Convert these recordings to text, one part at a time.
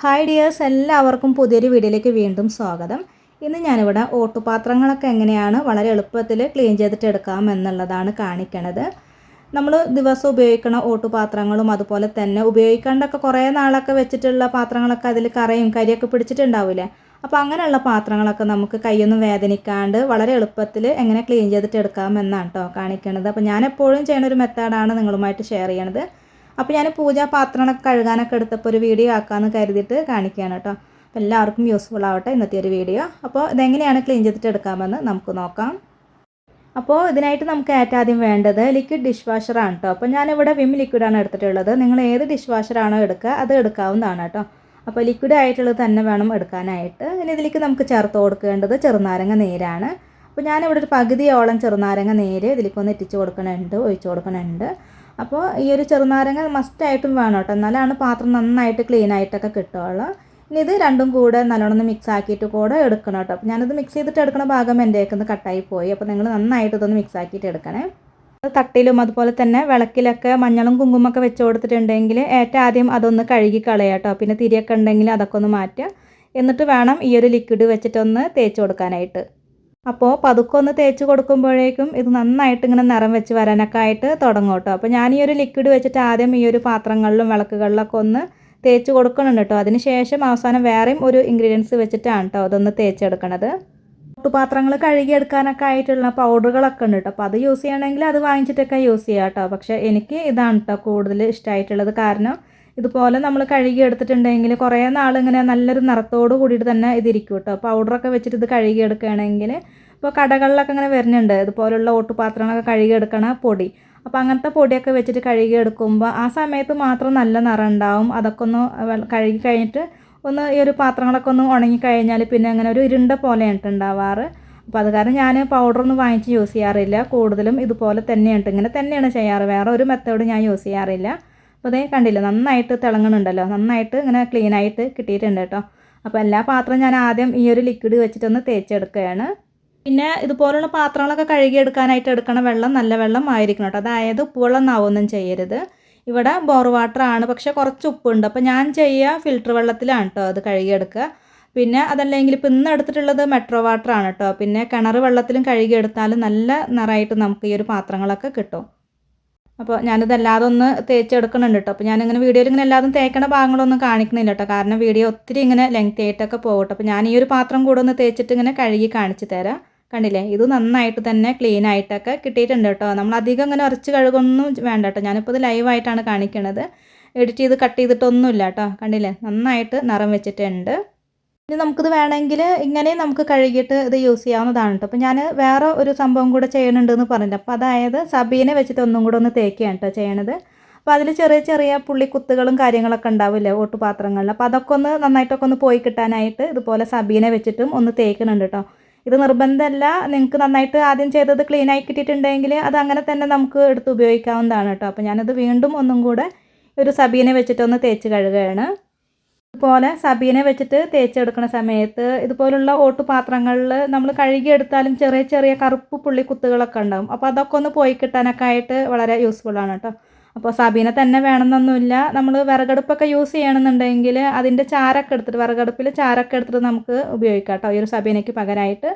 Hi dears എല്ലാവർക്കും പുതിയൊരു വീഡിയോയിലേക്ക് വീണ്ടും സ്വാഗതം. ഇന്ന് ഞാനിവിടെ ഓട്ടുപാത്രങ്ങളൊക്കെ എങ്ങനെയാണ് വളരെ എളുപ്പത്തിൽ ക്ലീൻ ചെയ്തിട്ട് എടുക്കാം എന്നുള്ളതാണ് കാണിക്കണത്. നമ്മൾ ദിവസം ഉപയോഗിക്കുന്ന ഓട്ടുപാത്രങ്ങളും അതുപോലെ തന്നെ ഉപയോഗിക്കാണ്ടൊക്കെ കുറേ നാളൊക്കെ വെച്ചിട്ടുള്ള പാത്രങ്ങളൊക്കെ അതിൽ കറയും കരിയൊക്കെ പിടിച്ചിട്ടുണ്ടാവില്ലേ? അപ്പോൾ അങ്ങനെയുള്ള പാത്രങ്ങളൊക്കെ നമുക്ക് കൈയൊന്നും വേദനിക്കാണ്ട് വളരെ എളുപ്പത്തിൽ എങ്ങനെ ക്ലീൻ ചെയ്തിട്ട് എടുക്കാം എന്നാണ് കേട്ടോ കാണിക്കണത്. അപ്പോൾ ഞാൻ എപ്പോഴും ചെയ്യുന്ന ഒരു മെത്തേഡാണ് നിങ്ങളുമായിട്ട് ഷെയർ ചെയ്യണത്. അപ്പോൾ ഞാൻ പൂജാ പാത്രങ്ങളൊക്കെ കഴുകാനൊക്കെ എടുത്തപ്പോൾ ഒരു വീഡിയോ ആക്കാമെന്ന് കരുതിയിട്ട് കാണിക്കുകയാണ് കേട്ടോ. അപ്പോൾ എല്ലാവർക്കും യൂസ്ഫുൾ ആവട്ടെ ഇന്നത്തെ ഒരു വീഡിയോ അപ്പോൾ ഇതെങ്ങനെയാണ് ക്ലീൻ ചെയ്തിട്ട് എടുക്കാമെന്ന് നമുക്ക് നോക്കാം. അപ്പോൾ ഇതിനായിട്ട് നമുക്ക് ഏറ്റവും വേണ്ടത് ലിക്വിഡ് ഡിഷ് വാഷറാണ് കേട്ടോ. അപ്പോൾ ഞാനിവിടെ വിം ലിക്വിഡാണ് എടുത്തിട്ടുള്ളത്. നിങ്ങൾ ഏത് ഡിഷ് വാഷറാണോ എടുക്കുക അത് എടുക്കാവുന്നതാണ് കേട്ടോ. അപ്പോൾ ലിക്വിഡ് ആയിട്ടുള്ളത് തന്നെ വേണം എടുക്കാനായിട്ട്. ഇനി ഇതിലേക്ക് നമുക്ക് ചേർത്ത് കൊടുക്കേണ്ടത് ചെറുനാരങ്ങ നീരാണ്. അപ്പോൾ ഞാനിവിടെ ഒരു പകുതിയോളം ചെറുനാരങ്ങ നീര് ഇതിലേക്കൊന്ന് ഇറ്റിച്ച് കൊടുക്കണുണ്ട് ഒഴിച്ച് കൊടുക്കണുണ്ട്. അപ്പോൾ ഈ ഒരു ചെറുനാരങ്ങ മസ്റ്റായിട്ടും വേണം കേട്ടോ എന്നാലാണ് പാത്രം നന്നായിട്ട് ക്ലീൻ ആയിട്ടൊക്കെ കിട്ടുകയുള്ളൂ ഇനി ഇത് രണ്ടും കൂടെ നല്ലോണം മിക്സ് ആക്കിയിട്ട് കൂടെ എടുക്കണം കേട്ടോ അപ്പോൾ ഞാനിത് മിക്സ് ചെയ്തിട്ട് എടുക്കുന്ന ഭാഗം എന്റെ ഒന്ന് കട്ടായി പോയി. അപ്പോൾ നിങ്ങൾ നന്നായിട്ട് ഇതൊന്ന് മിക്സ് ആക്കിയിട്ട് എടുക്കണേ. തട്ടിലും അതുപോലെ തന്നെ വിളക്കിലൊക്കെ മഞ്ഞളും കുങ്കുമൊക്കെ വെച്ച് കൊടുത്തിട്ടുണ്ടെങ്കിൽ ഏറ്റവും ആദ്യം അതൊന്ന് കഴുകി കളയാം കേട്ടോ പിന്നെ തിരിയൊക്കെ ഉണ്ടെങ്കിൽ അതൊക്കെ ഒന്ന് മാറ്റുക. എന്നിട്ട് വേണം ഈ ഒരു ലിക്വിഡ് വെച്ചിട്ടൊന്ന് തേച്ച് കൊടുക്കാനായിട്ട്. അപ്പോൾ പതുക്കെ ഒന്ന് തേച്ച് കൊടുക്കുമ്പോഴേക്കും ഇത് നന്നായിട്ട് ഇങ്ങനെ നിറം വെച്ച് വരാനൊക്കെ ആയിട്ട് തുടങ്ങും കേട്ടോ. അപ്പോൾ ഞാൻ ഈ ഒരു ലിക്വിഡ് വെച്ചിട്ട് ആദ്യം ഈ ഒരു പാത്രങ്ങളിലും വിളക്കുകളിലൊക്കെ ഒന്ന് തേച്ച് കൊടുക്കണം കേട്ടോ. അതിന് ശേഷം അവസാനം വേറെയും ഒരു ഇൻഗ്രീഡിയൻസ് വെച്ചിട്ടാണ് കേട്ടോ അതൊന്ന് തേച്ചെടുക്കണത്. പാത്രങ്ങൾ കഴുകിയെടുക്കാനൊക്കെ ആയിട്ടുള്ള പൗഡറുകളൊക്കെ ഉണ്ട് കേട്ടോ. അപ്പോൾ അത് യൂസ് ചെയ്യണമെങ്കിൽ അത് വാങ്ങിച്ചിട്ടൊക്കെ യൂസ് ചെയ്യാം കേട്ടോ. പക്ഷേ എനിക്ക് ഇതാണ് കേട്ടോ കൂടുതൽ ഇഷ്ടമായിട്ടുള്ളത് കാരണം ഇതുപോലെ നമ്മൾ കഴുകി എടുത്തിട്ടുണ്ടെങ്കിൽ കുറേ ഇങ്ങനെ നല്ലൊരു നിറത്തോട് കൂടിയിട്ട് തന്നെ ഇതിരിക്കും കേട്ടോ പൗഡറൊക്കെ വെച്ചിട്ട് ഇത് കഴുകി എടുക്കുകയാണെങ്കിൽ ഇപ്പോൾ കടകളിലൊക്കെ ഇങ്ങനെ വരുന്നുണ്ട്. ഇതുപോലുള്ള ഓട്ടുപാത്രങ്ങളൊക്കെ കഴുകി എടുക്കണ പൊടി. അപ്പോൾ അങ്ങനത്തെ പൊടിയൊക്കെ വെച്ചിട്ട് കഴുകി എടുക്കുമ്പോൾ ആ സമയത്ത് മാത്രം നല്ല നിറം ഉണ്ടാവും. അതൊക്കെ ഒന്ന് കഴുകി കഴിഞ്ഞിട്ട് ഒന്ന് ഈ ഒരു പാത്രങ്ങളൊക്കെ ഒന്ന് ഉണങ്ങി കഴിഞ്ഞാൽ പിന്നെ അങ്ങനെ ഒരു ഇരുണ്ട പോലെയാണ് ഉണ്ടാവാറ്. അപ്പോൾ അത് കാരണം ഞാൻ പൗഡറൊന്നും വാങ്ങിച്ച് യൂസ് ചെയ്യാറില്ല. കൂടുതലും ഇതുപോലെ തന്നെയാണ് ഇങ്ങനെ തന്നെയാണ് ചെയ്യാറ്. വേറെ ഒരു മെത്തേഡ് ഞാൻ യൂസ് ചെയ്യാറില്ല. അപ്പോൾ അതേ കണ്ടില്ല നന്നായിട്ട് തിളങ്ങണുണ്ടല്ലോ. നന്നായിട്ട് ഇങ്ങനെ ക്ലീൻ ആയിട്ട് കിട്ടിയിട്ടുണ്ട് കേട്ടോ. അപ്പോൾ എല്ലാ പാത്രം ഞാൻ ആദ്യം ഈ ഒരു ലിക്വിഡ് വെച്ചിട്ടൊന്ന് തേച്ചെടുക്കുകയാണ്. പിന്നെ ഇതുപോലുള്ള പാത്രങ്ങളൊക്കെ കഴുകിയെടുക്കാനായിട്ട് എടുക്കണ വെള്ളം നല്ല വെള്ളം ആയിരിക്കണം കേട്ടോ. അതായത് ഉപ്പുവെള്ളം നാവൊന്നും ചെയ്യരുത്. ഇവിടെ ബോർ വാട്ടർ ആണ് പക്ഷേ കുറച്ച് ഉപ്പുണ്ട്. അപ്പോൾ ഞാൻ ചെയ്യുക ഫിൽറ്റർ വെള്ളത്തിലാണ് കേട്ടോ അത് കഴുകിയെടുക്കുക. പിന്നെ അതല്ലെങ്കിൽ ഇപ്പം ഇന്ന് എടുത്തിട്ടുള്ളത് മെട്രോ വാട്ടർ ആണ് കേട്ടോ. പിന്നെ കിണർ വെള്ളത്തിലും കഴുകിയെടുത്താലും നല്ല നിറയായിട്ട് നമുക്ക് ഈ ഒരു പാത്രങ്ങളൊക്കെ കിട്ടും. അപ്പോൾ ഞാനിത് എല്ലാതും ഒന്ന് തേച്ചെടുക്കണുണ്ട് കേട്ടോ അപ്പോൾ ഞാനിങ്ങനെ വീഡിയോയിൽ ഇങ്ങനെ എല്ലാതും തേക്കണ ഭാഗങ്ങളൊന്നും കാണിക്കുന്നില്ല കേട്ടോ കാരണം വീഡിയോ ഒത്തിരി ഇങ്ങനെ ലെങ്ത് ആയിട്ടൊക്കെ പോകട്ടെ. അപ്പോൾ ഞാൻ ഈ ഒരു പാത്രം കൂടെ ഒന്ന് തേച്ചിട്ട് ഇങ്ങനെ കഴുകി കാണിച്ചു തരാം. കണ്ടില്ലേ? ഇത് നന്നായിട്ട് തന്നെ ക്ലീൻ ആയിട്ടൊക്കെ കിട്ടിയിട്ടുണ്ട് കേട്ടോ നമ്മൾ അധികം ഇങ്ങനെ ഉറച്ച് കഴുകൊന്നും വേണ്ട കേട്ടോ ഞാനിപ്പോൾ ഇത് ലൈവായിട്ടാണ് കാണിക്കണത്. എഡിറ്റ് ചെയ്ത് കട്ട് ചെയ്തിട്ടൊന്നുമില്ല കേട്ടോ കണ്ടില്ലേ? നന്നായിട്ട് നിറം വെച്ചിട്ടുണ്ട്. ഇനി നമുക്കിത് വേണമെങ്കിൽ ഇങ്ങനെ നമുക്ക് കഴുകിയിട്ട് ഇത് യൂസ് ചെയ്യാവുന്നതാണ് കേട്ടോ അപ്പോൾ ഞാൻ വേറെ ഒരു സംഭവം കൂടെ ചെയ്യണുണ്ടെന്ന് പറഞ്ഞിട്ട് അപ്പോൾ അതായത് സബീനെ വെച്ചിട്ട് ഒന്നും കൂടെ ഒന്ന് തേക്കുകയാണ് കേട്ടോ ചെയ്യണത്. അപ്പോൾ അതിൽ ചെറിയ ചെറിയ പുള്ളിക്കുത്തുകളും കാര്യങ്ങളൊക്കെ ഉണ്ടാവില്ലേ ഓട്ടുപാത്രങ്ങളിൽ. അപ്പോൾ അതൊക്കെ ഒന്ന് നന്നായിട്ടൊക്കെ ഒന്ന് പോയി കിട്ടാനായിട്ട് ഇതുപോലെ സബീനെ വെച്ചിട്ടും ഒന്ന് തേക്കുന്നുണ്ട് കേട്ടോ ഇത് നിർബന്ധമല്ല നിങ്ങൾക്ക് നന്നായിട്ട് ആദ്യം ചെയ്തത് ക്ലീൻ ആയി കിട്ടിയിട്ടുണ്ടെങ്കിൽ അത് അങ്ങനെ തന്നെ നമുക്ക് എടുത്ത് ഉപയോഗിക്കാവുന്നതാണ് കേട്ടോ അപ്പോൾ ഞാനത് വീണ്ടും ഒന്നും കൂടെ ഒരു സബീനെ വെച്ചിട്ടൊന്ന് തേച്ച് കഴുകുകയാണ് ഇതുപോലെ സബീനെ വെച്ചിട്ട് തേച്ചെടുക്കുന്ന സമയത്ത് ഇതുപോലുള്ള ഓട്ടുപാത്രങ്ങളിൽ നമ്മൾ കഴുകിയെടുത്താലും ചെറിയ ചെറിയ കറുപ്പ് പുള്ളി കുത്തുകളൊക്കെ ഉണ്ടാവും. അപ്പോൾ അതൊക്കെ ഒന്ന് പോയി കിട്ടാനൊക്കെ ആയിട്ട് വളരെ യൂസ്ഫുൾ ആണ് കേട്ടോ. അപ്പോൾ സബീനെ തന്നെ വേണമെന്നൊന്നുമില്ല. നമ്മൾ വിറകടുപ്പൊക്കെ യൂസ് ചെയ്യണമെന്നുണ്ടെങ്കിൽ അതിന്റെ ചാരൊക്കെ എടുത്തിട്ട് വിറകടുപ്പിൽ ചാരൊക്കെ എടുത്തിട്ട് നമുക്ക് ഉപയോഗിക്കാം കേട്ടോ. ഈ ഒരു സബീനയ്ക്ക് പകരമായിട്ട്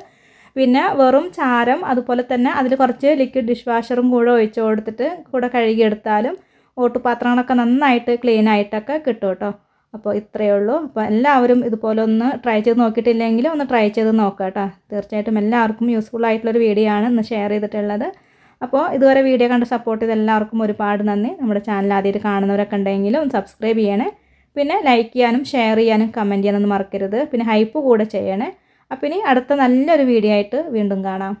പിന്നെ വെറും ചാരം അതുപോലെ തന്നെ അതിൽ കുറച്ച് ലിക്വിഡ് ഡിഷ് വാഷറും കൂടെ ഒഴിച്ച് കൊടുത്തിട്ട് കൂടെ കഴുകിയെടുത്താലും ഓട്ടുപാത്രങ്ങളൊക്കെ നന്നായിട്ട് ക്ലീൻ ആയിട്ടൊക്കെ കിട്ടും കേട്ടോ. അപ്പോൾ ഇത്രയേ ഉള്ളൂ. അപ്പോൾ എല്ലാവരും ഇതുപോലെ ഒന്ന് ട്രൈ ചെയ്ത് നോക്കിയിട്ടില്ലെങ്കിൽ ഒന്ന് ട്രൈ ചെയ്ത് നോക്കുക കേട്ടോ. തീർച്ചയായിട്ടും എല്ലാവർക്കും യൂസ്ഫുൾ ആയിട്ടുള്ളൊരു വീഡിയോ ആണ് ഇന്ന് ഷെയർ ചെയ്തിട്ടുള്ളത്. അപ്പോൾ ഇതുവരെ വീഡിയോ കണ്ട് സപ്പോർട്ട് ചെയ്ത് എല്ലാവർക്കും ഒരുപാട് നന്ദി. നമ്മുടെ ചാനൽ ആദ്യമായിട്ട് കാണുന്നവരൊക്കെ ഉണ്ടെങ്കിലും ഒന്ന് സബ്സ്ക്രൈബ് ചെയ്യണേ. പിന്നെ ലൈക്ക് ചെയ്യാനും ഷെയർ ചെയ്യാനും കമന്റ് ചെയ്യാനൊന്നും മറക്കരുത്. പിന്നെ ഹൈപ്പ് കൂടെ ചെയ്യണേ. അപ്പം ഇനി അടുത്ത നല്ലൊരു വീഡിയോ ആയിട്ട് വീണ്ടും കാണാം.